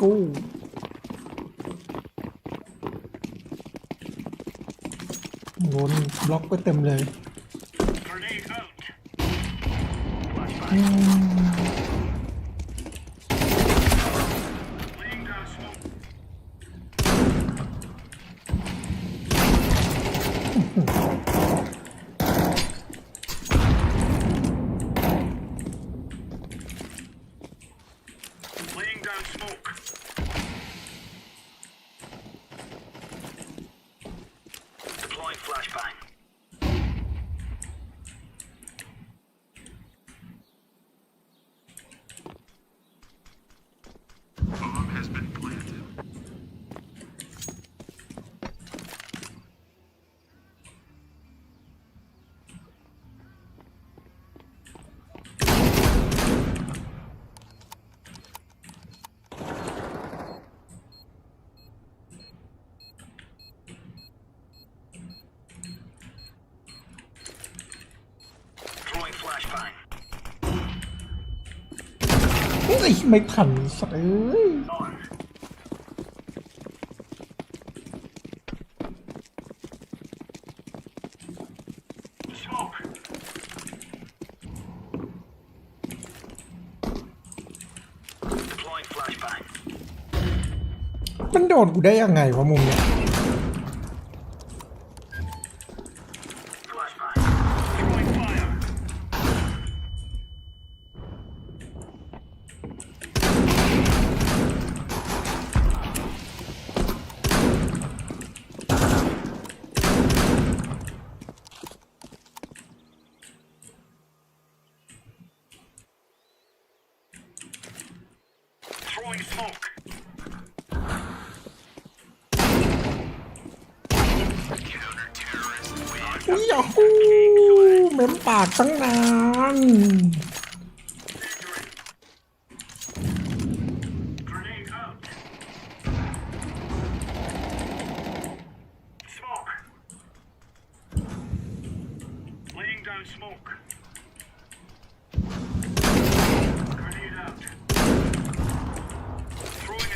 กูโดนบล็อกไปเต็มเลย อืม เฮ้ยไม่ทันสักเอ้ยมันโดนกูได้ยังไงวะมุมเนี้ย ยอะฮู้เม้มปากตั้งนาน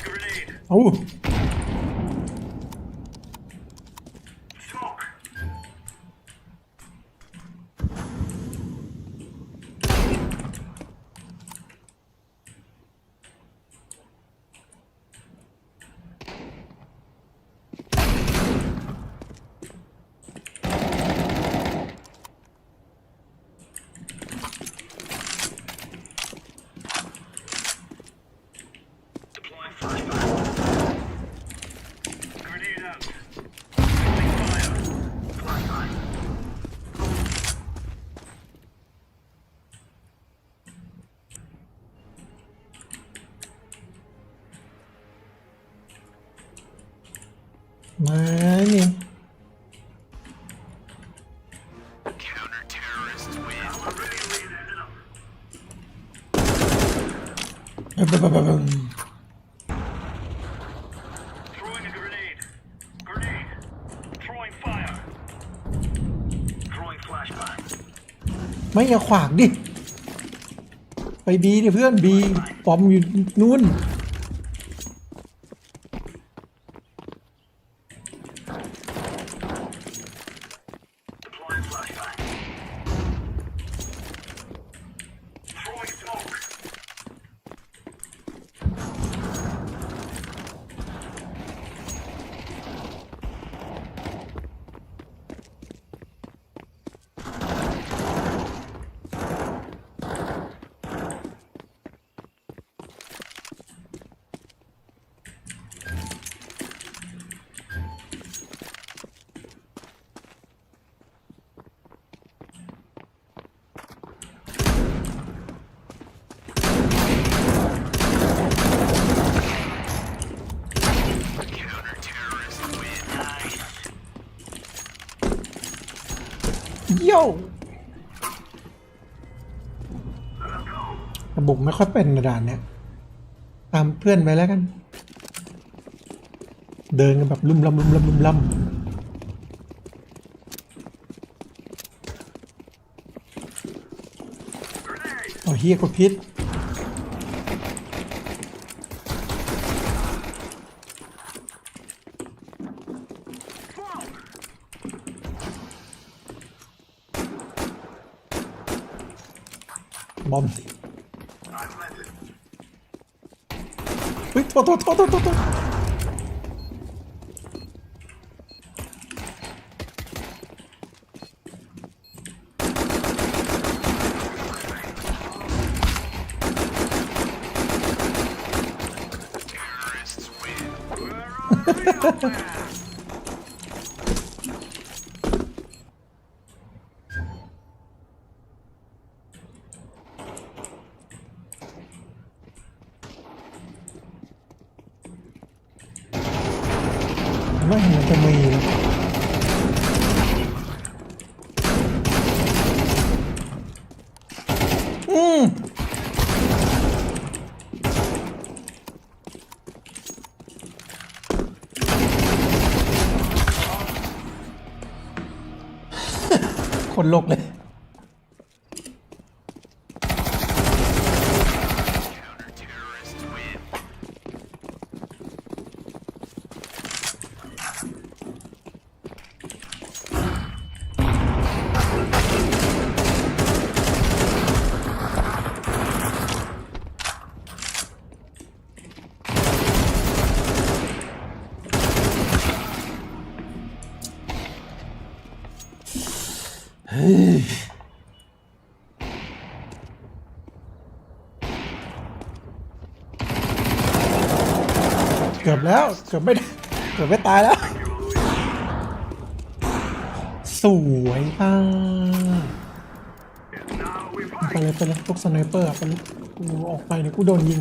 Grenade out. มาเนี่ยบบบบบไม่อย่าขวางดิ ไปบีดิเพื่อนบีปอมอยู่นู่น Thank you. ระบบไม่ค่อยเป็นในด่านเนี้ยตามเพื่อนไปแล้วกัน เดินกันแบบลุ่มล่ำลุ่มล่ำลุ่มล่ำอ้เฮียกดพิษ บอม I planted. เฮ้ยโทษโทษโทษโทษโทษโทษ Terrorists win. Ờ, ไม่เห็นจะมีเลยอืมคนโลกเลย เกือบแล้ว เกือบไม่เกือบไม่ตายแล้ว สวยอะไปเลยไปเลยพวกสไนเปอร์ไปเลยกูออกไปเนี่ยกูโดนยิง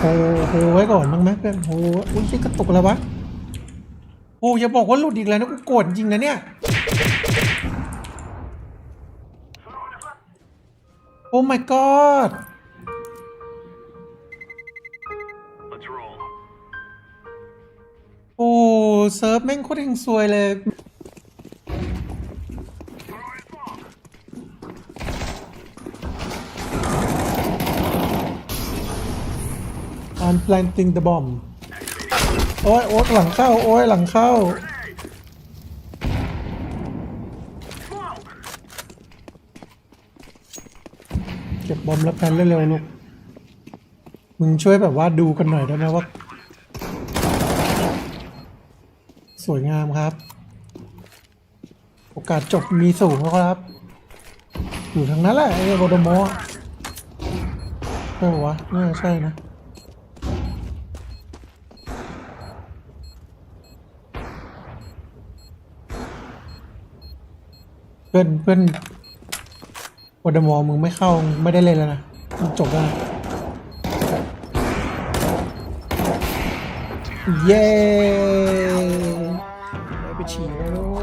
โอ้โหไว้ก่อนบ้างไหมเพื่อนโอ้โหอุ้ยกระตุกแล้ววะ อ้อย่าบอกว่าหลุดอีกแล้วนะกูโกรธจริงนะเนี่ย โอ้ my god โอ้เซิร์ฟแม่งโคตรเฮงซวยเลย I'm planting the bomb โอ้ยโอ้ยหลังเข้า โอ้ยหลังเข้า เก็บบอมแล้วแพนเร็วๆลูก มึงช่วยแบบว่าดูกันหน่อยได้ไหมว่า สวยงามครับ โอกาสจบมีสูงนะครับ อยู่ทางนั้นแหละไอ้โรโดโมะใช่ปะวะน่าใช่นะ พื่อนเพื่อนวอดมอมึงไม่เข้าไม่ได้เล่นแล้วนะมึงจบแล้วนะเย้ไปฉี่แล้ว